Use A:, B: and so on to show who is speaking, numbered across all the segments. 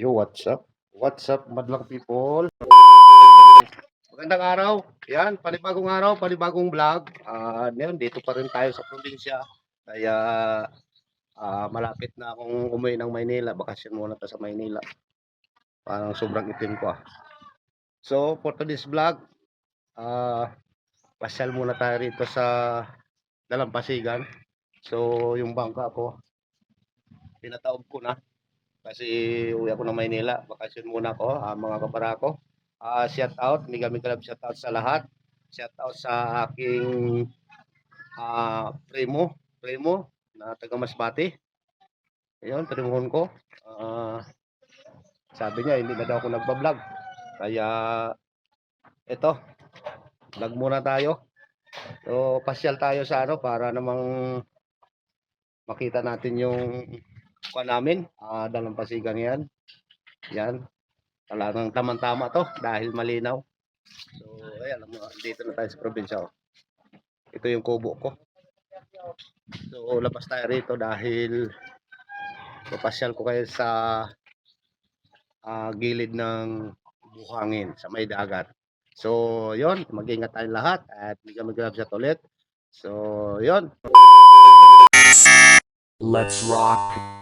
A: Yo, what's up? What's up, madlang people? Magandang araw. Yan, panibagong araw, panibagong vlog. Ah, ngayon, dito pa rin tayo sa probinsya. Kaya ah, malapit na akong umuwi ng Maynila. Bakasyon muna ta sa Maynila. Parang sobrang itim ko ah. So, for today's vlog, ah, pasyal muna tayo rito sa Dalampasigan. So, yung bangka ko, pinataob ko na kasi uwi ako ng Maynila. Bakasyon muna ako, ah, mga kapara ko. Ah, shout out, mega love shout out sa lahat. Shout out sa aking ah, primo, primo na taga Masbate. Ayun, primuhon ko. Ah, sabi niya hindi na daw ako nagba-vlog. Kaya ito, vlog muna tayo. So, pasyal tayo sa ano para namang makita natin yung kuha namin, ah dalampasigan yan. Yan. Talagang tamang-tama to dahil malinaw. So, ayan, dito na tayo sa probinsya. oh. Ito yung kubo ko. So, labas tayo rito dahil papasyal ko kayo sa ah, gilid ng buhangin sa may dagat. So, yon mag-ingat tayong lahat at bigyan mag-grab sa ulit. So, yon
B: Let's rock.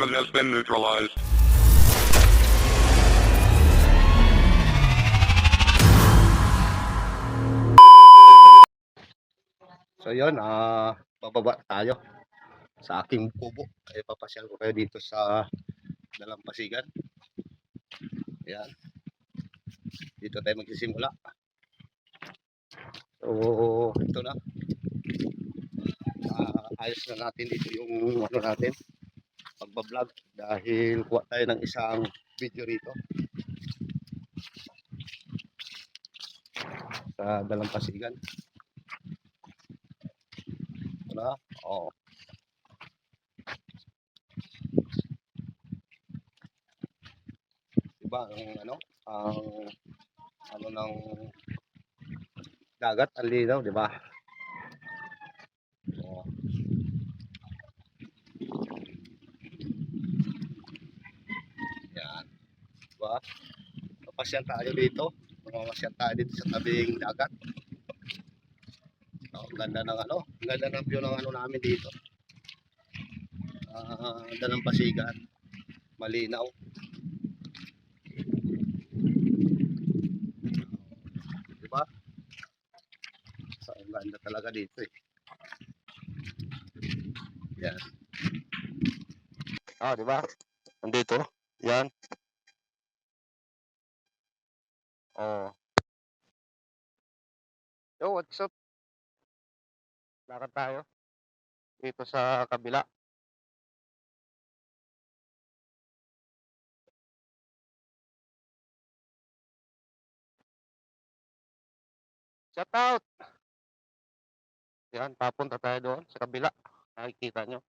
C: Human has been neutralized.
A: So yun, ah bababa tayo sa aking kubo. Ay papasyal ko kayo dito sa Dalampasigan. Yan. Dito tayo magsisimula. So, ito na. Ah, ayos na natin dito yung ano natin pagbablog dahil kuha tayo ng isang video rito sa Dalampasigan. Na. Oo. Diba ang ano, ang ano ng dagat ang linaw, di ba? Oo. Yan. Diba? Papasyal tayo dito. Mamasyal tayo dito sa tabing dagat. Oh, ganda ng ano, ganda ng view ng ano namin dito. Ah, uh, ng pasigan. Malinaw. Di ba? So, ganda talaga dito eh. Yan. Ah, di ba? Nandito. Yan. Oh. Yo, what's up? Lakad tayo. Dito sa kabila. Shout out! Yan, papunta tayo doon sa kabila. Nakikita nyo.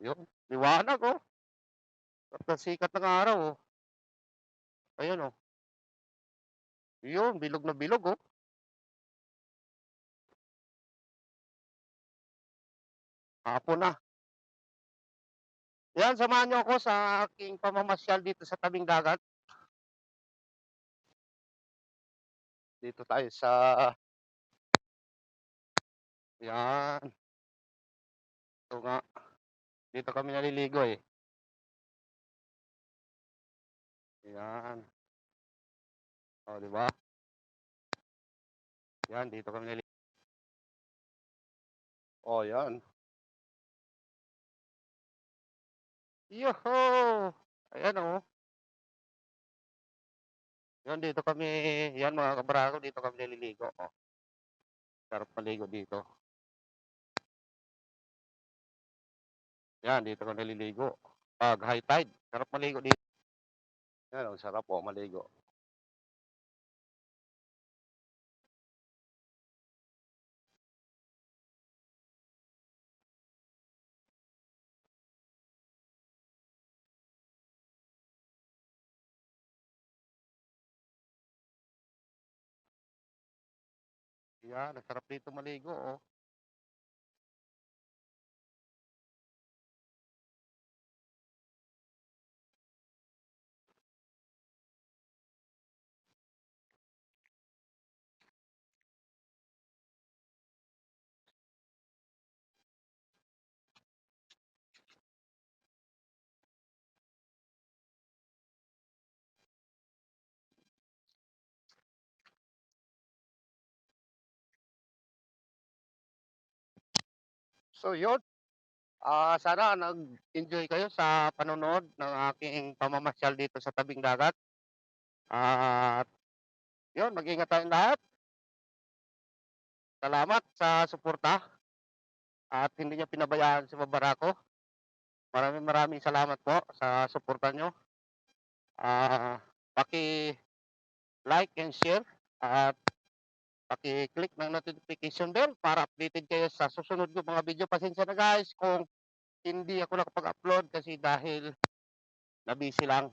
A: Yun, liwanag oh. At sikat ng araw oh. Ayun oh. Yun, bilog na bilog oh. Hapon na. Yan, samahan nyo ako sa aking pamamasyal dito sa tabing dagat. Dito tayo sa... Yan. Ito nga. Dito kami naliligo eh. Yan. O, di ba? Yan, dito kami naliligo. Oh, yan. Yoho! Ayan oh. Yan dito kami, yan mga kabarako, dito kami naliligo. Oh. Sarap maligo dito. Yan, dito kami naliligo. Pag high tide, sarap maligo dito. Yan, ang sarap po maligo. Yan, ang dito maligo, oh. So yun. Ah, sana nag-enjoy kayo sa panonood ng aking pamamasyal dito sa tabing dagat. At yun, mag-ingat tayong lahat. Salamat sa suporta. At hindi niyo pinabayaan si Babarako. Maraming maraming salamat po sa suporta niyo. Ah, paki like and share at paki-click ng notification bell para updated kayo sa susunod ko mga video. Pasensya na guys kung hindi ako nakapag-upload kasi dahil na-busy lang.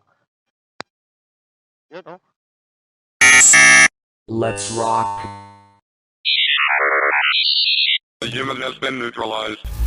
A: Yun oh.
B: Let's rock.
C: The human has been neutralized.